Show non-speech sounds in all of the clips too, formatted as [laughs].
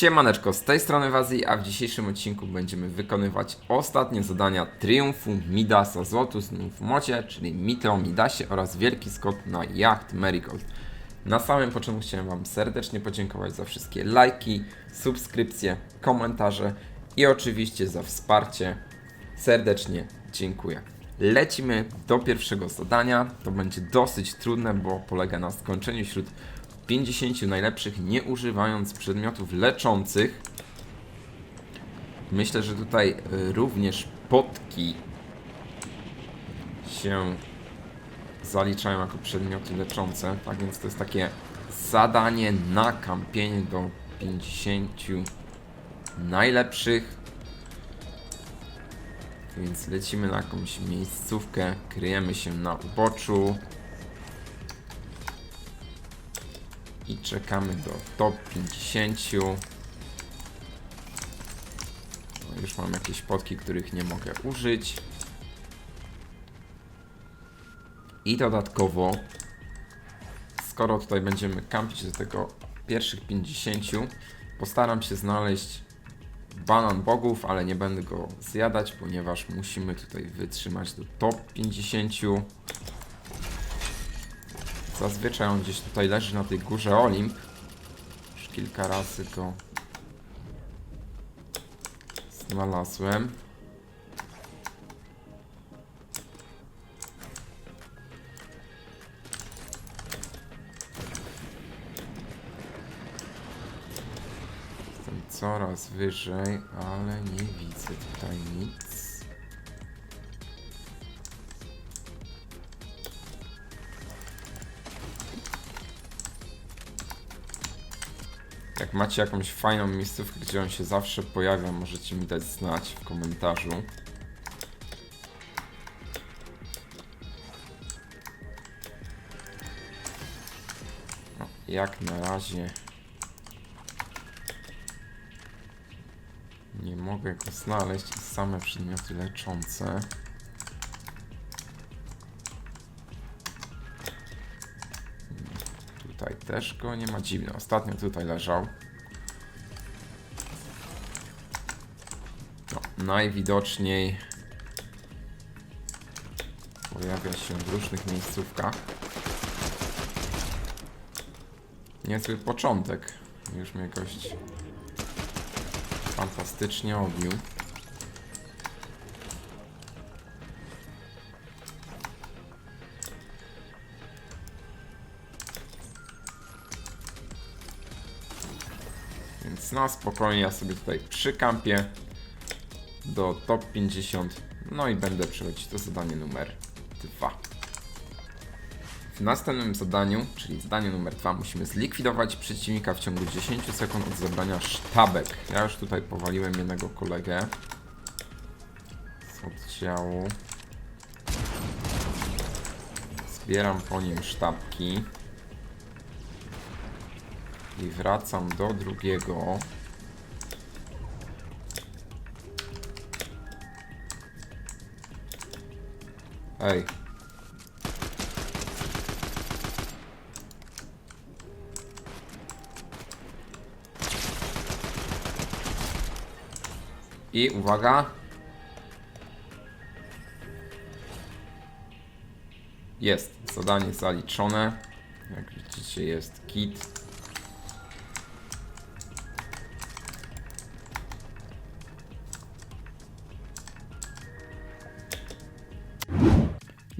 Siemaneczko, z tej strony Wazi, a w dzisiejszym odcinku będziemy wykonywać ostatnie zadania triumfu Midasa z Lotus w mocie, czyli Mito Midasie oraz wielki skok na jacht Marigold. Na samym początku chciałem Wam serdecznie podziękować za wszystkie lajki, subskrypcje, komentarze i oczywiście za wsparcie. Serdecznie dziękuję. Lecimy do pierwszego zadania. To będzie dosyć trudne, bo polega na skończeniu wśród 50 najlepszych, nie używając przedmiotów leczących. Myślę, że tutaj y, również potki się zaliczają jako przedmioty leczące. Tak więc to jest takie zadanie na kampienie do 50 najlepszych. Więc lecimy na jakąś miejscówkę, kryjemy się na uboczu. I czekamy do top 50. No, już mam jakieś potki, których nie mogę użyć. I dodatkowo, skoro tutaj będziemy kampić do tego pierwszych 50, postaram się znaleźć banan bogów, ale nie będę go zjadać, ponieważ musimy tutaj wytrzymać do top 50. Zazwyczaj on gdzieś tutaj leży na tej górze Olimp. Już kilka razy go znalazłem. Jestem coraz wyżej, ale nie widzę tutaj nic. Jak macie jakąś fajną miejscówkę, gdzie on się zawsze pojawia, możecie mi dać znać w komentarzu. No, jak na razie nie mogę go znaleźć i same przedmioty leczące. Tutaj też go nie ma. Dziwne. Ostatnio tutaj leżał. No, najwidoczniej pojawia się w różnych miejscówkach. Niezły początek. Już mnie gość fantastycznie obił. Na spokojnie ja sobie tutaj przykampię do top 50. No i będę przechodzić do zadania numer 2. W następnym zadaniu, czyli zadaniu numer 2, musimy zlikwidować przeciwnika w ciągu 10 sekund od zebrania sztabek. Ja już tutaj powaliłem jednego kolegę z oddziału. Zbieram po nim sztabki. Wracam do drugiego. Ej. I uwaga. Jest zadanie zaliczone. Jak widzicie jest kit.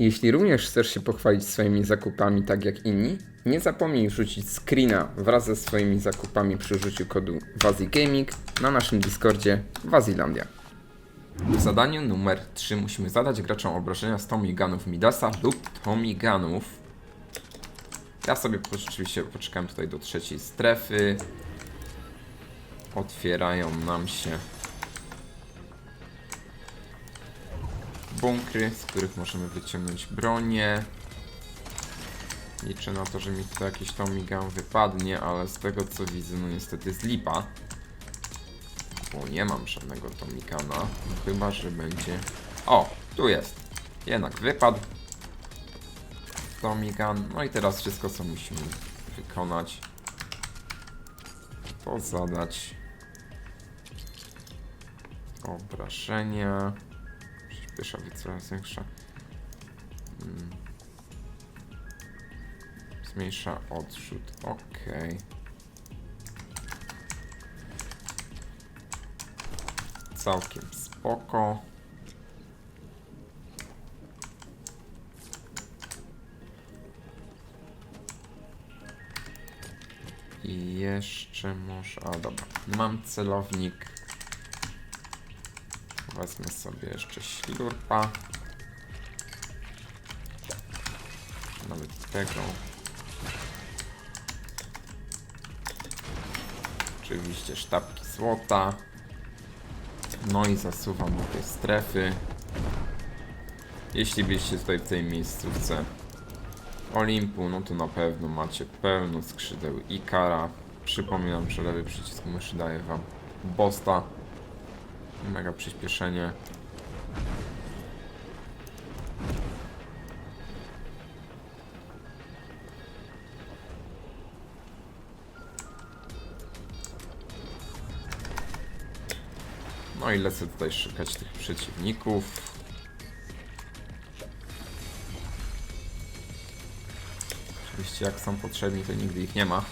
Jeśli również chcesz się pochwalić swoimi zakupami tak jak inni, nie zapomnij wrzucić screena wraz ze swoimi zakupami przy użyciu kodu WaziGaming na naszym Discordzie Wazilandia. W zadaniu numer 3 musimy zadać graczom obrażenia z Tomiganów Midasa lub Tomiganów. Ja sobie oczywiście poczekałem tutaj do trzeciej strefy. Otwierają nam się bunkry, z których możemy wyciągnąć bronię. Liczę na to, że mi tutaj jakiś Tomigan wypadnie, ale z tego co widzę, no niestety z lipa. Bo nie mam żadnego Tomigana. No chyba, że będzie... O, tu jest. Jednak wypadł. Tomigan. No i teraz wszystko, co musimy wykonać, to zadać Przyspiesza więc coraz większa. Mm. Zmniejsza odrzut. Okej. Całkiem spoko. I jeszcze może. A dobra. Mam celownik. Wezmę sobie jeszcze ślurpa. Nawet tego. Oczywiście sztabki złota. No i zasuwam do tej strefy. Jeśli byliście tutaj w tej miejscówce Olimpu, no to na pewno macie pełno skrzydeł Ikara. Przypominam, że lewy przycisk myszy daje wam Bosta. Mega przyspieszenie. No i lecę tutaj szukać tych przeciwników. Oczywiście jak są potrzebni, to nigdy ich nie ma.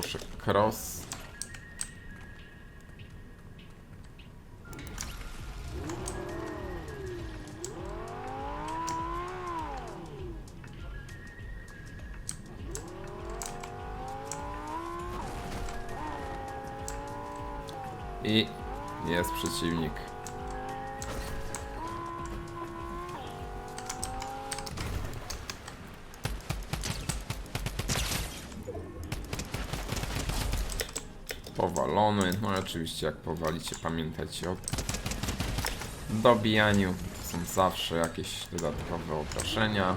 Proszę, cross. I jest przeciwnik. Powalony. No oczywiście jak powalicie, pamiętajcie o dobijaniu. Są zawsze jakieś dodatkowe obrażenia.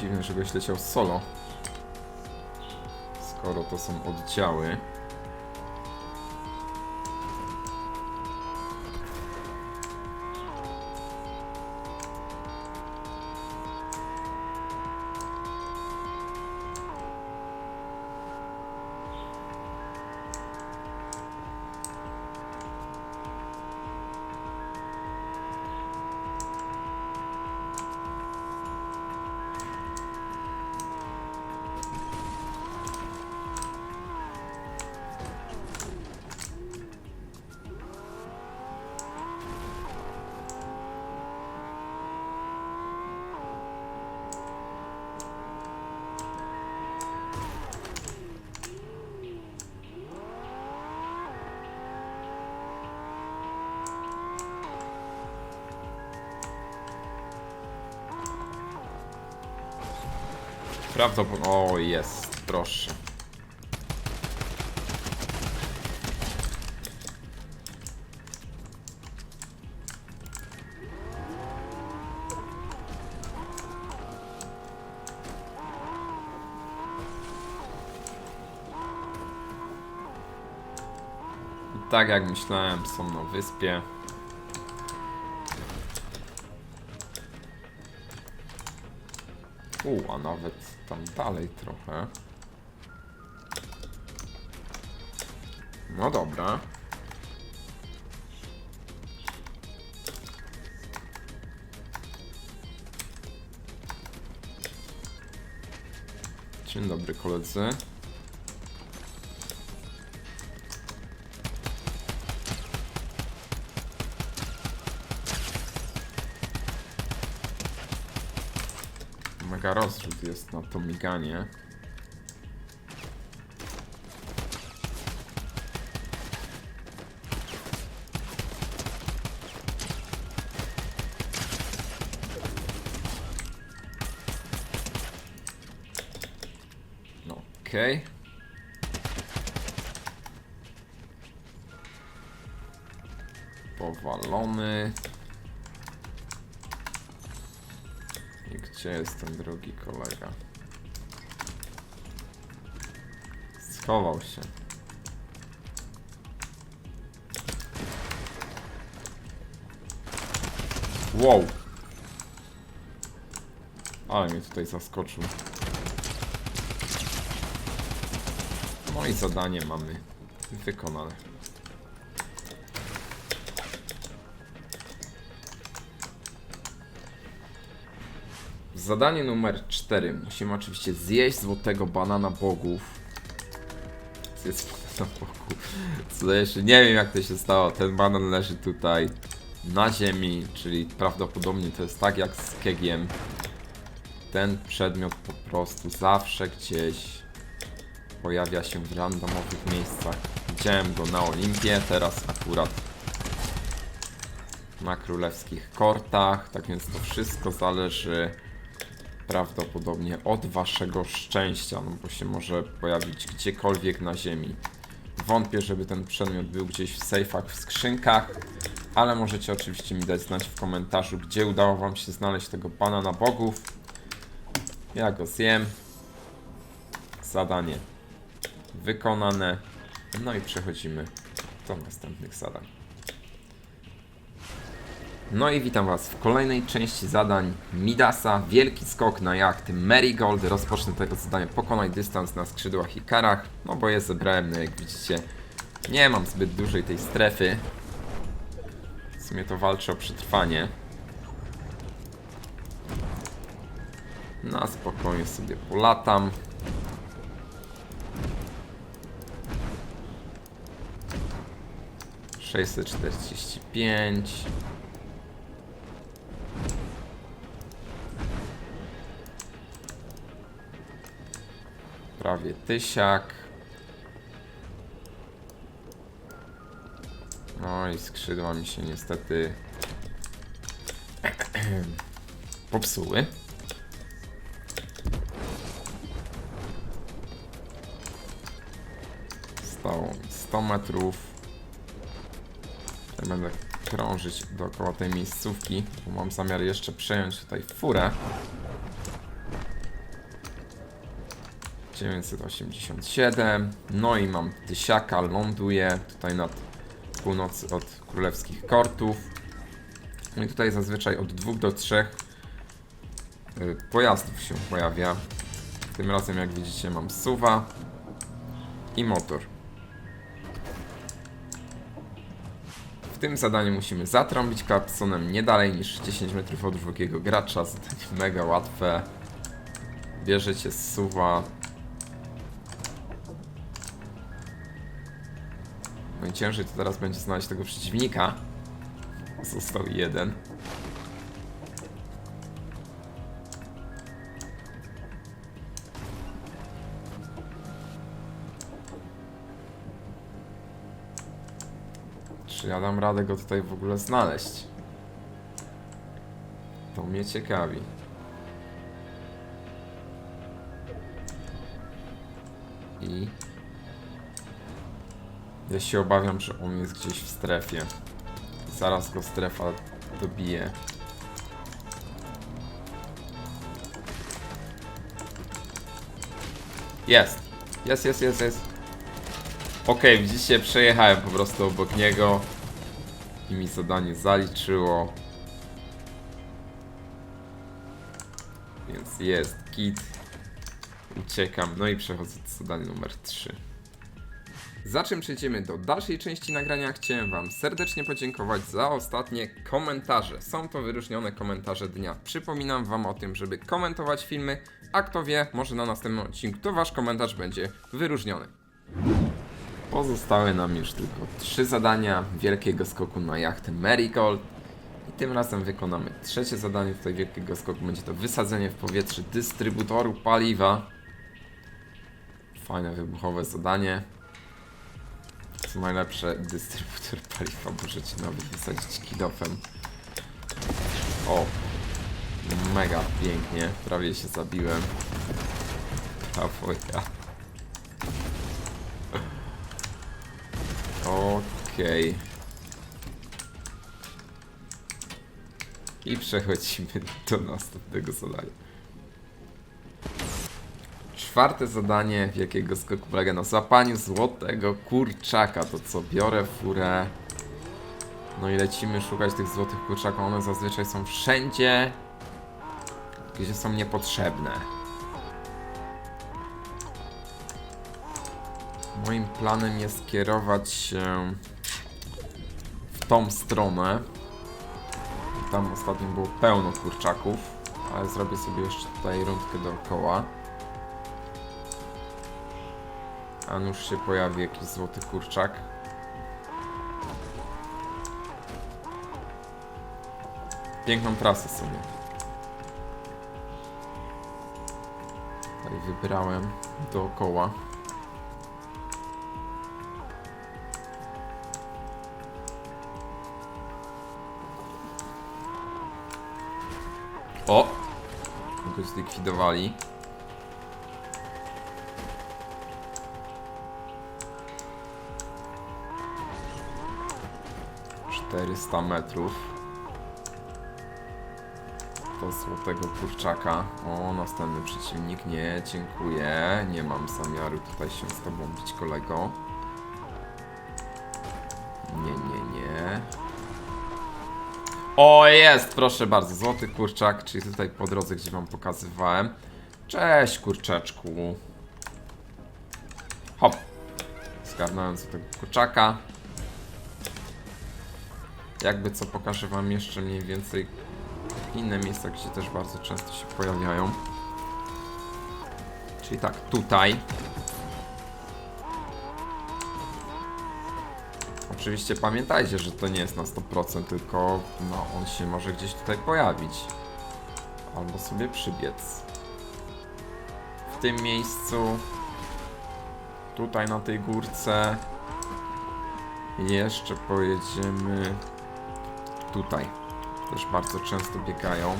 Dziwne, że goś leciał solo. Skoro to są oddziały. Prawdopodobnie. O, jest, proszę. Tak jak myślałem, są na wyspie. U, a nawet tam dalej trochę. No dobra. Dzień dobry koledzy. Mega rozrzut jest na to miganie. Okej. Powalony. Gdzie jest ten drugi kolega? Schował się. Wow! Ale mnie tutaj zaskoczył. No i zadanie mamy wykonane. Zadanie numer 4. Musimy oczywiście zjeść złotego banana bogów. Zjeść [laughs] banana bogów. Co jeszcze nie wiem jak to się stało. Ten banan leży tutaj na ziemi, czyli prawdopodobnie to jest tak jak z kegiem. Ten przedmiot po prostu zawsze gdzieś pojawia się w randomowych miejscach. Widziałem go na Olimpie, teraz akurat na królewskich kortach, tak więc to wszystko zależy prawdopodobnie od waszego szczęścia, no bo się może pojawić gdziekolwiek na ziemi. Wątpię, żeby ten przedmiot był gdzieś w sejfach, w skrzynkach, ale możecie oczywiście mi dać znać w komentarzu, gdzie udało wam się znaleźć tego banana bogów. Ja go zjem. Zadanie wykonane. No i przechodzimy do następnych zadań. No i witam Was w kolejnej części zadań Midasa. Wielki skok na jacht Marigold. Rozpocznę tego zadania pokonaj dystans na skrzydłach i karach. No bo je zebrałem, no jak widzicie, nie mam zbyt dużej tej strefy. W sumie to walczę o przetrwanie. Na spokojnie sobie polatam. Sześćset czterdzieści pięć. Prawie tysiak. No i skrzydła mi się niestety [clears throat] popsuły. Stało mi 100 metrów. Ja będę krążyć dookoła tej miejscówki, bo mam zamiar jeszcze przejąć tutaj furę. 987. No i mam tysiaka, ląduję tutaj nad północy od królewskich kortów. No i tutaj zazwyczaj od 2 do 3 pojazdów się pojawia. Tym razem, jak widzicie, mam suwa i motor. W tym zadaniu musimy zatrąbić klapsonem nie dalej niż 10 metrów od drugiego gracza. Zadanie mega łatwe. Bierzecie suwa. Najciężej to teraz będzie znaleźć tego przeciwnika. Został jeden. Czy ja dam radę go tutaj w ogóle znaleźć? To mnie ciekawi. Ja się obawiam, że on jest gdzieś w strefie. Zaraz go strefa dobije. Jest! Jest, jest, jest, jest. Okej, widzicie, przejechałem po prostu obok niego i mi zadanie zaliczyło. Więc jest kit. Uciekam, no i przechodzę do zadania numer 3. Za czym przejdziemy do dalszej części nagrania, chciałem Wam serdecznie podziękować za ostatnie komentarze. Są to wyróżnione komentarze dnia. Przypominam Wam o tym, żeby komentować filmy, a kto wie, może na następnym odcinku to Wasz komentarz będzie wyróżniony. Pozostały nam już tylko trzy zadania wielkiego skoku na jachtę Marigold. I tym razem wykonamy trzecie zadanie tutaj wielkiego skoku. Będzie to wysadzenie w powietrze dystrybutoru paliwa. Fajne wybuchowe zadanie najlepszy dystrybutor paliwa możecie nawet wysadzić kidofem. O! Mega pięknie, prawie się zabiłem. Brawo ja. Okej. Okay. I przechodzimy do następnego zadania. Czwarte zadanie, w jakiego skoku polega na złapaniu złotego kurczaka. To co, biorę furę. No i lecimy szukać tych złotych kurczaków. One zazwyczaj są wszędzie, gdzie są niepotrzebne. Moim planem jest kierować się w tą stronę. Tam ostatnio było pełno kurczaków, ale zrobię sobie jeszcze tutaj rundkę dookoła. A nuż się pojawi jakiś złoty kurczak. Piękną trasę sobie. Tutaj wybrałem dookoła. O! Go zlikwidowali. Czterysta metrów. Do złotego kurczaka. O, następny przeciwnik. Nie, dziękuję. Nie mam zamiaru tutaj się z tobą bić, kolego. Nie, nie, nie. O, jest, proszę bardzo, złoty kurczak, czyli tutaj po drodze, gdzie wam pokazywałem. Cześć, kurczaczku. Hop. Zgarnąłem złotego kurczaka. Jakby co, pokażę wam jeszcze mniej więcej inne miejsca, gdzie też bardzo często się pojawiają. Czyli tak, tutaj. Oczywiście pamiętajcie, że to nie jest na 100%, tylko no, on się może gdzieś tutaj pojawić. Albo sobie przybiec. W tym miejscu. Tutaj na tej górce. Jeszcze pojedziemy tutaj. Też bardzo często biegają.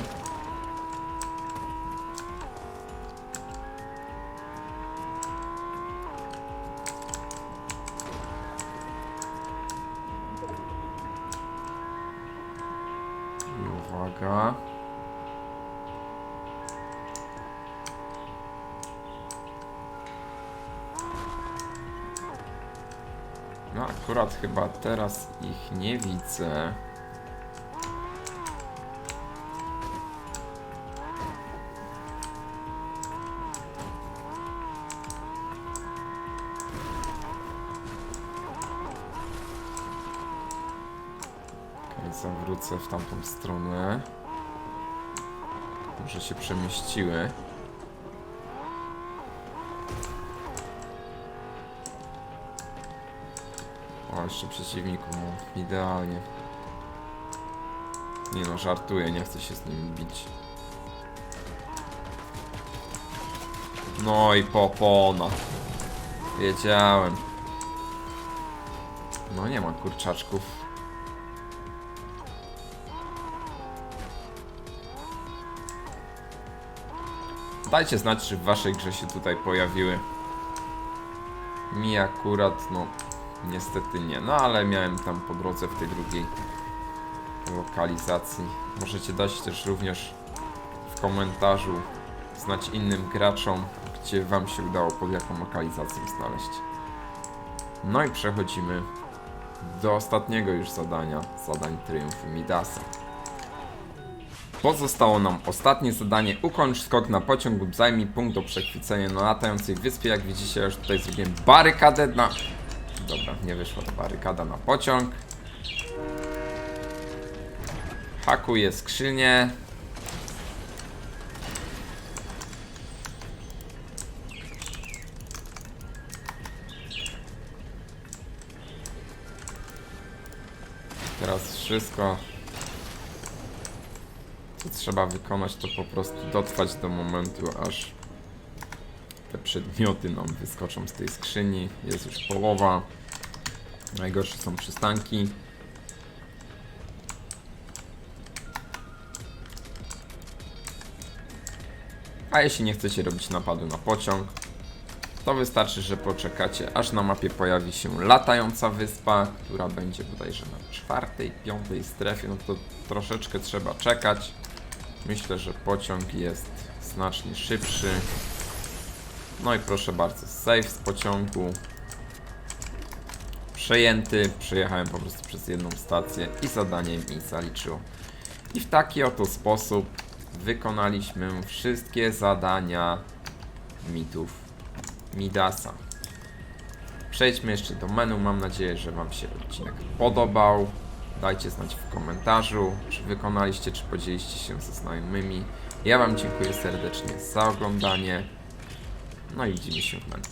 No akurat chyba teraz ich nie widzę. Zawrócę w tamtą stronę. Może się przemieściły. O, jeszcze przeciwniku, idealnie. Nie no, żartuję, nie chcę się z nim bić. No i popona. Wiedziałem. No nie ma kurczaczków. Dajcie znać, czy w waszej grze się tutaj pojawiły. Mi akurat, no, niestety nie. No, ale miałem tam po drodze w tej drugiej lokalizacji. Możecie dać też również w komentarzu znać innym graczom, gdzie wam się udało pod jaką lokalizacją znaleźć. No i przechodzimy do ostatniego już zadania, zadań Triumfu Midasa. Pozostało nam ostatnie zadanie. Ukończ skok na pociąg lub zajmij punkt do przechwycenia na latającej wyspie. Jak widzicie, już tutaj zrobiłem barykadę na... Dobra, nie wyszła ta barykada na pociąg. Hakuję skrzynię. Teraz wszystko trzeba wykonać, to po prostu dotrwać do momentu, aż te przedmioty nam wyskoczą z tej skrzyni. Jest już połowa. Najgorsze są przystanki. A jeśli nie chcecie robić napadu na pociąg, to wystarczy, że poczekacie, aż na mapie pojawi się latająca wyspa, która będzie bodajże na czwartej, piątej strefie, no to troszeczkę trzeba czekać. Myślę, że pociąg jest znacznie szybszy. No i proszę bardzo, save z pociągu. Przejęty, przejechałem po prostu przez jedną stację i zadanie mi zaliczyło. I w taki oto sposób wykonaliśmy wszystkie zadania mitów Midasa. Przejdźmy jeszcze do menu. Mam nadzieję, że Wam się odcinek podobał. Dajcie znać w komentarzu, czy wykonaliście, czy podzieliście się ze znajomymi. Ja Wam dziękuję serdecznie za oglądanie. No i widzimy się w menu.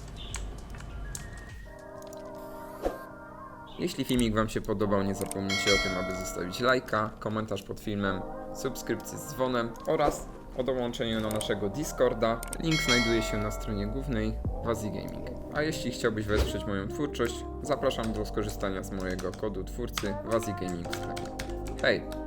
Jeśli filmik Wam się podobał, nie zapomnijcie o tym, aby zostawić lajka, komentarz pod filmem, subskrypcję z dzwonem oraz o dołączeniu na naszego Discorda. Link znajduje się na stronie głównej Wazi Gaming. A jeśli chciałbyś wesprzeć moją twórczość, zapraszam do skorzystania z mojego kodu twórcy w sklepie. Hej!